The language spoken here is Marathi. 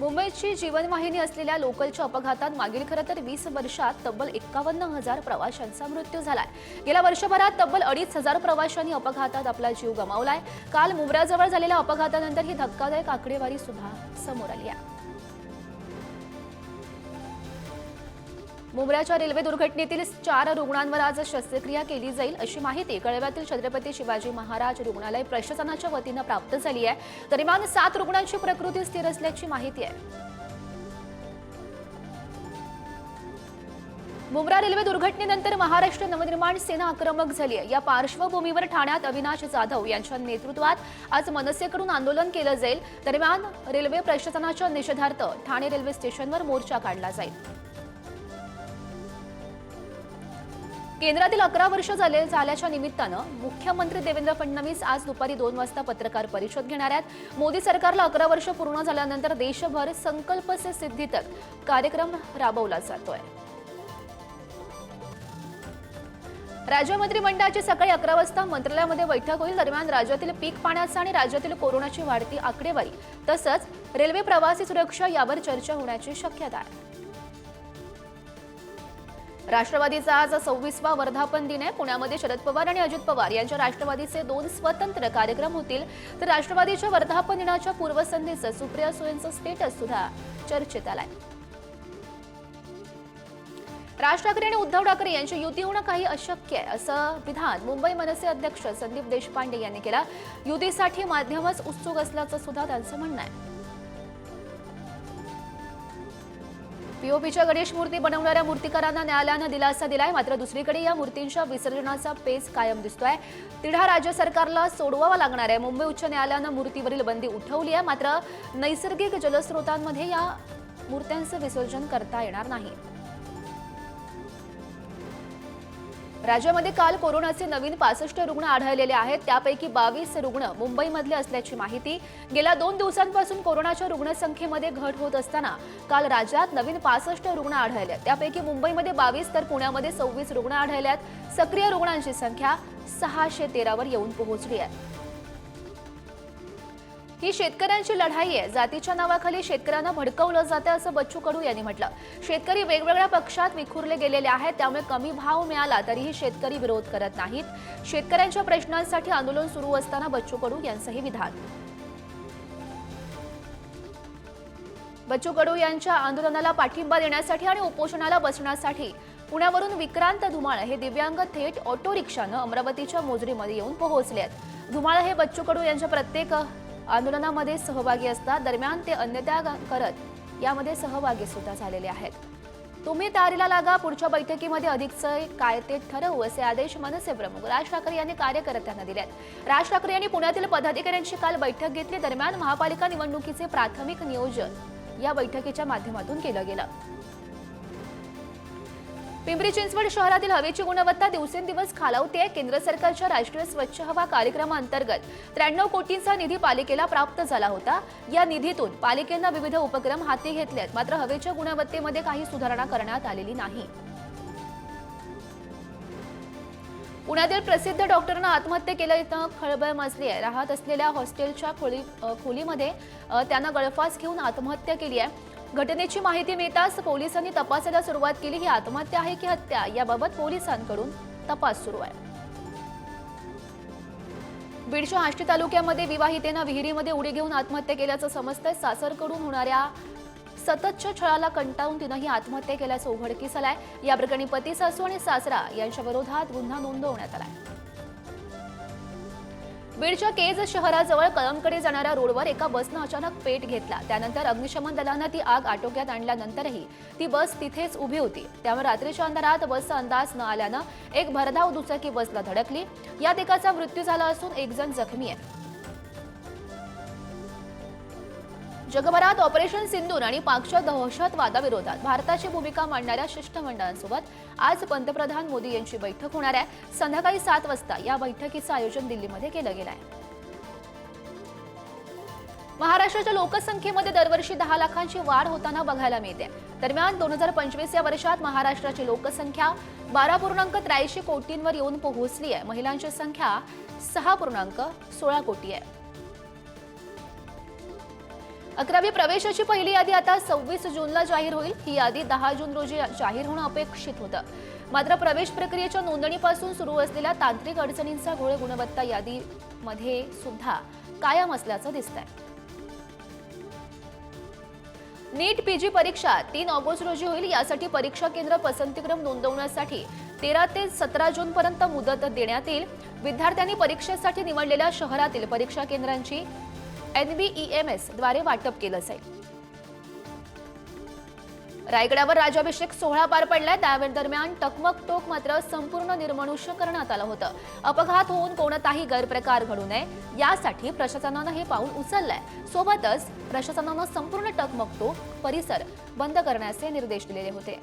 मुंबईची जीवनवाहिनी असलेल्या लोकलच्या अपघातात मागील खरं तर वीस वर्षात तब्बल एक्कावन्न हजार प्रवाशांचा मृत्यू झालाय. गेल्या वर्षभरात तब्बल अडीच हजार प्रवाशांनी अपघातात आपला जीव गमावलाय. काल मुंब्राजवळ झालेल्या अपघातानंतर ही धक्कादायक आकडेवारी सुद्धा समोर आली आहे. मुंबऱ्याच्या रेल्वे दुर्घटनेतील चार रुग्णांवर आज शस्त्रक्रिया केली जाईल अशी माहिती कळव्यातील छत्रपती शिवाजी महाराज रुग्णालय प्रशासनाच्या वतीनं प्राप्त झाली आहे. दरम्यान सात रुग्णांची प्रकृती स्थिर असल्याची माहिती आहे. मुंब्रा रेल्वे दुर्घटनेनंतर महाराष्ट्र नवनिर्माण सेना आक्रमक झाली आहे. या पार्श्वभूमीवर ठाण्यात अविनाश जाधव यांच्या नेतृत्वात आज मनसेकडून आंदोलन केलं जाईल. दरम्यान रेल्वे प्रशासनाच्या निषेधार्थ ठाणे रेल्वे स्टेशनवर मोर्चा काढला जाईल. केंद्रातील अकरा वर्ष झाले झाल्याच्या निमित्तानं मुख्यमंत्री देवेंद्र फडणवीस आज दुपारी दोन वाजता पत्रकार परिषद घेणार आहेत. मोदी सरकारला अकरा वर्ष पूर्ण झाल्यानंतर देशभर संकल्प से सिद्धी तक कार्यक्रम राबवला जातोय. राज्य मंत्रिमंडळाची सकाळी अकरा वाजता मंत्रालयामध्ये बैठक होईल. दरम्यान राज्यातील पीक पाण्याचा आणि राज्यातील कोरोनाची वाढती आकडेवारी तसंच रेल्वे प्रवासी सुरक्षा यावर चर्चा होण्याची शक्यता आहे. राष्ट्रवादीचा आज सव्वीसवा वर्धापन दिन आहे. पुण्यामध्ये शरद पवार आणि अजित पवार यांच्या राष्ट्रवादीचे दोन स्वतंत्र कार्यक्रम होतील. तर राष्ट्रवादीच्या वर्धापन दिनाच्या पूर्वसंध्येचं सुप्रिया सुळेंचं स्टेटस सुद्धा चर्चेत आलाय. राज ठाकरे आणि उद्धव ठाकरे यांची युती होणं काही अशक्य आहे असं विधान मुंबई मनसे अध्यक्ष संदीप देशपांडे यांनी केलं. युतीसाठी माध्यमच उत्सुक असल्याचं सुद्धा त्यांचं म्हणणं आहे. पीओपीच्या गणेश मूर्ती बनवणाऱ्या मूर्तिकारांना न्यायालयानं दिलासा दिलाय. मात्र दुसरीकडे या मूर्तींच्या विसर्जनाचा पेच कायम दिसतोय. तिढा राज्य सरकारला सोडवावा लागणार आहे. मुंबई उच्च न्यायालयानं मूर्तीवरील बंदी उठवली आहे. मात्र नैसर्गिक जलस्रोतांमध्ये या मूर्त्यांचं विसर्जन करता येणार नाही. राज्यामध्ये काल कोरोनाचे नवीन पासष्ट रुग्ण आढळलेले आहेत. त्यापैकी बावीस रुग्ण मुंबईमधले असल्याची माहिती. गेल्या दोन दिवसांपासून कोरोनाच्या रुग्णसंख्येमध्ये घट होत असताना काल राज्यात नवीन पासष्ट रुग्ण आढळले. आहेत. त्यापैकी मुंबईमध्ये बावीस तर पुण्यामध्ये सव्वीस रुग्ण आढळले आहेत. सक्रिय रुग्णांची संख्या सहाशे तेरावर येऊन पोहोचली आहे. ही शेतकऱ्यांची लढाई आहे. जातीच्या नावाखाली शेतकऱ्यांना भडकवलं जातं असं बच्चू कडू यांनी म्हटलं. शेतकरी वेगवेगळ्या पक्षात विखुरले गेलेले आहेत. त्यामुळे कमी भाव मिळाला तरीही शेतकरी विरोध करत नाहीत. शेतकऱ्यांच्या प्रश्नांसाठी आंदोलन सुरू असताना बच्चू कडू यांचंही विधान. बच्चू कडू यांच्या आंदोलनाला पाठिंबा देण्यासाठी आणि उपोषणाला बसण्यासाठी पुण्यावरून विक्रांत धुमाळ हे दिव्यांग थेट ऑटो रिक्षानं अमरावतीच्या मोजरीमध्ये येऊन पोहोचले आहेत धुमाळ हे बच्चू कडू यांच्या प्रत्येक आंदोलनामध्ये सहभागी असतात दरम्यान ते अन्यत्याग करत यामध्ये सहभागी सुद्धा झालेले आहेत. तुम्ही तारीला लागा पुढच्या बैठकीमध्ये अधिकचे काय ते ठरवू असे आदेश मनसे प्रमुख राज ठाकरे यांनी कार्यकर्त्यांना दिले आहेत राज ठाकरे यांनी पुण्यातील पदाधिकाऱ्यांची काल बैठक घेतली दरम्यान महापालिका निवडणुकीचे प्राथमिक नियोजन या बैठकीच्या माध्यमातून केलं गेलं. पिंपरी चिंचवड शहरातील हवेची गुणवत्ता दिवसेंदिवस खालावते केंद्र सरकारच्या राष्ट्रीय स्वच्छ हवा कार्यक्रमाअंतर्गत त्र्याण्णव कोटींचा निधी पालिकेला प्राप्त झाला होता. या निधीतून पालिकेनं विविध उपक्रम हाती घेतलेत. आहेत मात्र हवेच्या गुणवत्तेमध्ये काही सुधारणा करण्यात आलेली नाही. पुण्यातील प्रसिद्ध डॉक्टरनं आत्महत्या केल्यानं खळबळ माजली आहे राहत असलेल्या हॉस्टेलच्या खोली खोलीमध्ये त्यानं गळफास घेऊन आत्महत्या केली आहे घटनेची माहिती मिळताच पोलिसांनी तपासाला सुरुवात केली. ही आत्महत्या आहे की हत्या? याबाबत पोलिसांकडून तपास सुरू आहे. बीडच्या आष्टी तालुक्यामध्ये विवाहितेनं विहिरीमध्ये उडी घेऊन आत्महत्या केल्याचं समजतंय सासरकडून होणाऱ्या सततच्या छळाला कंटाळून तिनं ही आत्महत्या केल्याचं उघडकीस आलंय. या प्रकरणी पती सासू आणि सासरा यांच्या विरोधात गुन्हा नोंदवण्यात आलाय. बीडच्या केज शहराजवळ कळमकडे जाणाऱ्या रोडवर एका बसनं अचानक पेट घेतला. त्यानंतर अग्निशमन दलानं ती आग आटोक्यात आणल्यानंतरही ती बस तिथेच उभी होती. त्यामुळे रात्रीच्या अंधारात बसचा अंदाज न आल्यानं एक भरधाव दुचाकी बसला धडकली. यात एकाचा मृत्यू झाला असून एक जण जखमी आहे. जगभरात ऑपरेशन सिंधूर आणि पाकच्या दहशतवादाविरोधात भारताची भूमिका मांडणाऱ्या शिष्टमंडळांसोबत आज पंतप्रधान मोदी यांची बैठक होणार आहे. संध्याकाळी सात वाजता या बैठकीचं आयोजन दिल्लीमध्ये केलं गेलं आहे महाराष्ट्राच्या लोकसंख्येमध्ये दरवर्षी दहा लाखांची वाढ होताना बघायला मिळते. दरम्यान दोन हजार पंचवीस या वर्षात महाराष्ट्राची लोकसंख्या बारा पूर्णांक त्र्याऐंशी कोटींवर येऊन पोहोचली आहे. महिलांची संख्या सहा पूर्णांक सोळा कोटी आहे. अकरावी प्रवेशाची पहिली यादी आता सव्वीस जूनला जाहीर होईल. ही यादी दहा जून रोजी जाहीर होणं अपेक्षित होतं. मात्र प्रवेश प्रक्रियेच्या नोंदणीपासून सुरू असलेल्या तांत्रिक अडचणींचा घोळ गुणवत्ता यादीमध्ये सुद्धा कायम असल्याचं दिसतंय. नीट पीजी परीक्षा तीन ऑगस्ट रोजी होईल. यासाठी परीक्षा केंद्र पसंतीक्रम नोंदवण्यासाठी तेरा ते सतरा जून पर्यंत मुदत देण्यात येईल. विद्यार्थ्यांनी परीक्षेसाठी निवडलेल्या शहरातील परीक्षा केंद्रांची एनबीईएमएसद्वारे वाटप केलं जाईल. रायगडावर राज्याभिषेक सोहळा पार पडलाय. त्यावेळी दरम्यान टकमक टोक मात्र संपूर्ण निर्मनुष्य करण्यात आलं होतं. अपघात होऊन कोणताही गैरप्रकार घडू नये यासाठी प्रशासनानं हे पाऊल उचललंय. सोबतच प्रशासनानं संपूर्ण टकमक टोक परिसर बंद करण्याचे निर्देश दिलेले होते.